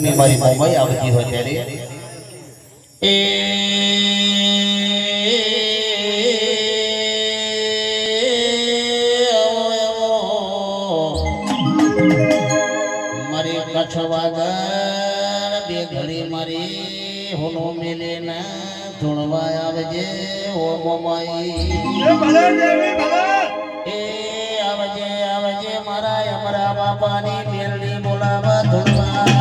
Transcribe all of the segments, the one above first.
મારી મોમાઈ આવતી હોય ત્યારે. એ મારી કચ્છવાગર બે ઘડી મારી હોનો મેલે ના ધૂણવા આવજે ઓ મોમાઈ. એ આવજે આવજે મારા અમરા બાપાની મેલડી બોલાવા ધૂણવા.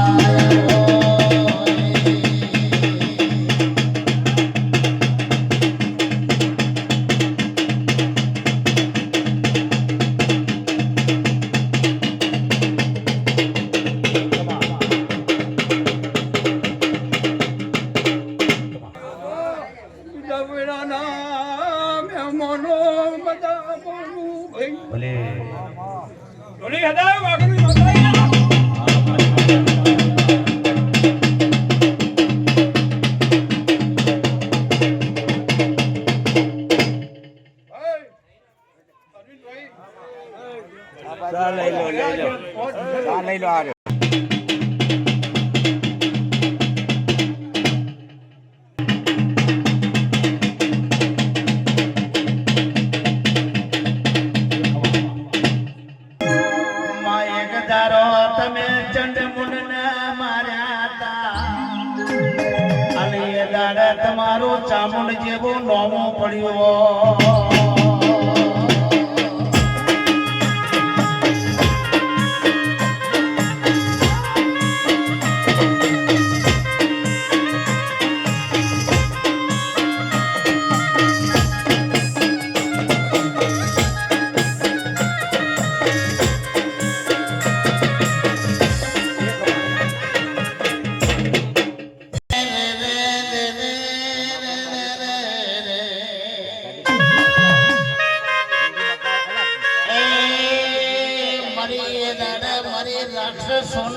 નોમો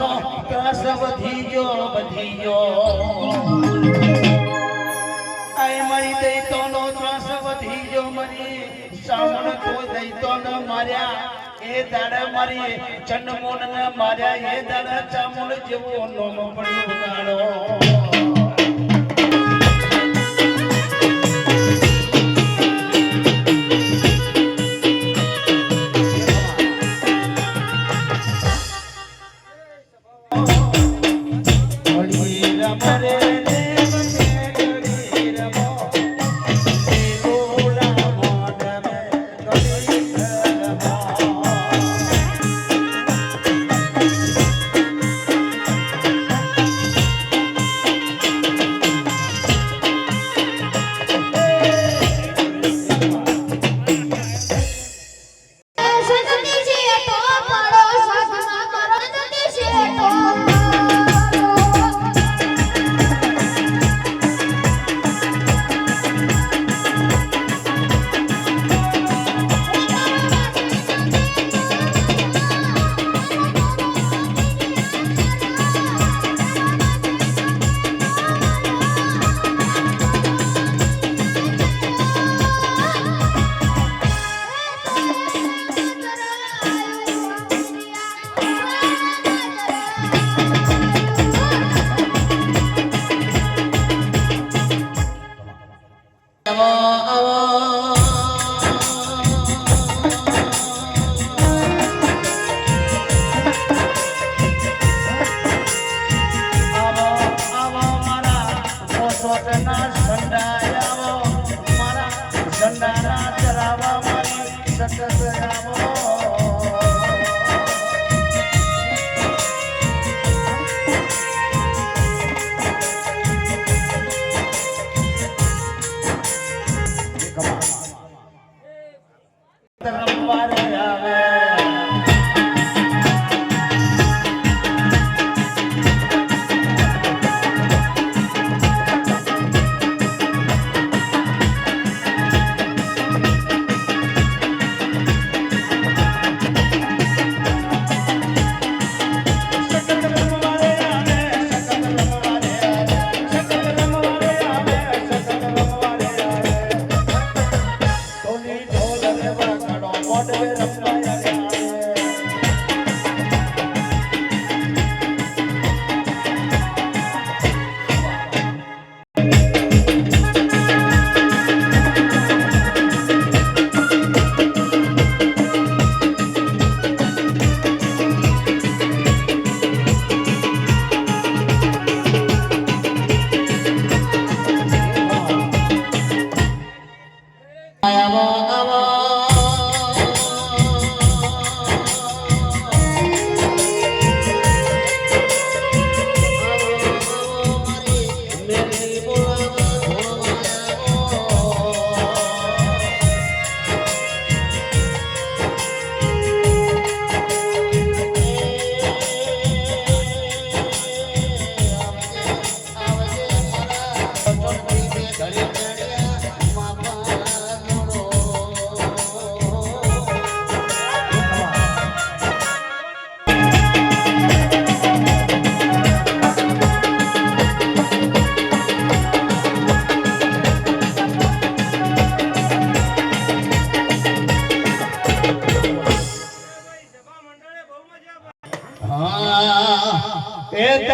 રાક્ષસોનો કસ વધી ગયો વધી ગયો. આય મારી દૈતોનો ત્રાસ વધી ગયો મારી. સાવણ કોઈ દૈતો ન માર્યા, એ દાડે મારી. ચંડમોન ને માર્યા, એ દાડે ચામુંડ જેવો નોમ પડ્યો ગાડો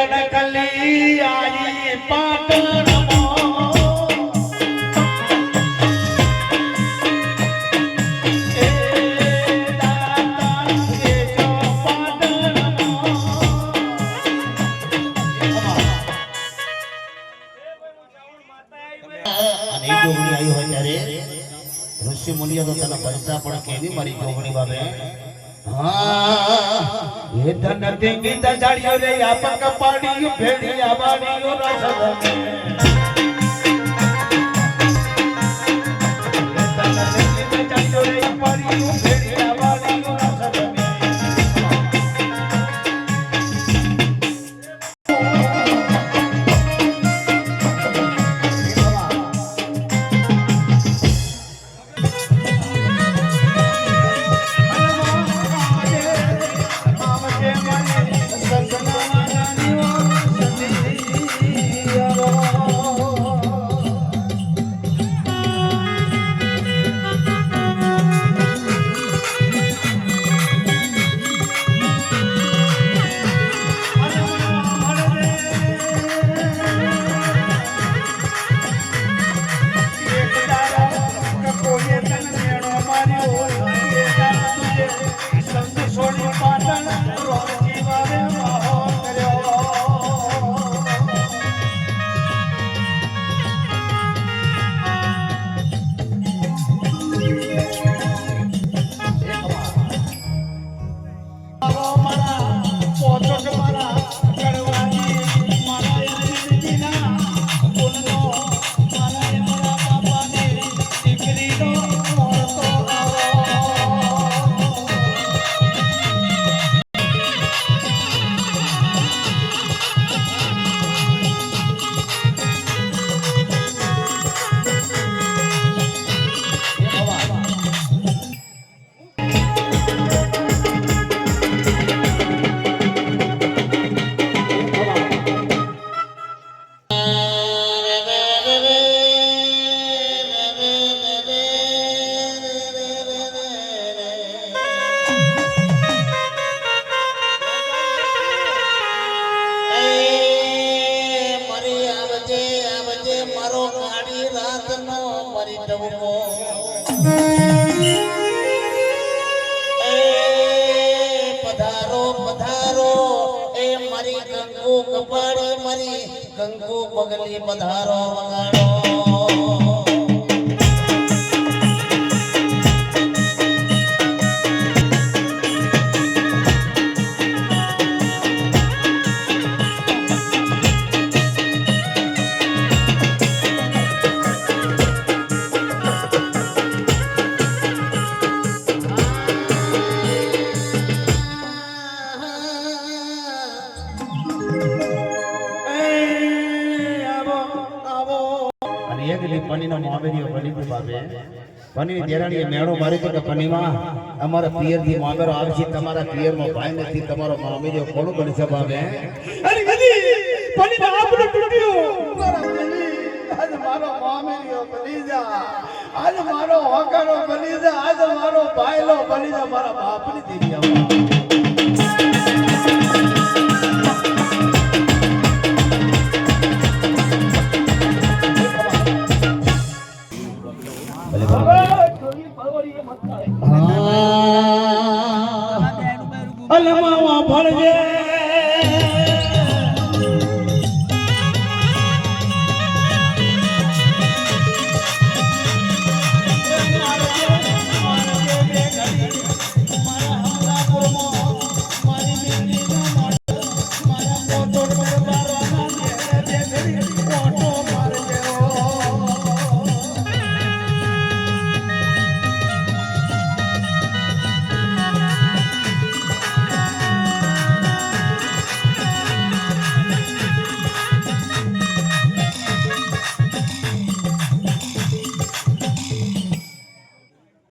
તણકલી આઈ ત્યારે ઋષિ મુનિઓ તો તને પૈસા પણ કેવી મારી જોગણી બાબે? એ ધન ટીંગી તજાડ્યો રે આપક પાડી ભેડી આવાડ્યું રસ એ પધારો પધારો. એ મારી ગંગુ કપાળી મારી ગંગુ પગલી પધારો વગાડો. અને એક દી પનીનો માવેરીઓ બની બાબે પનીની દેરાણીએ મેળો માર્યો તો કે પનીમાં અમારા પિયરથી મામેરો આવશે તમારા પિયરમાં ભાઈ નથી તમારો મામેરીઓ કોણ બનશે બાબે અરે ગદી પનીને આપણો તૂટ્યો. મારા ગદી આજ મારો મામેરીઓ બની જા આજ મારો હોકારો બની જા આજ મારો ભાઈલો બની જા મારા બાપની દીકરી આવા. ભણજે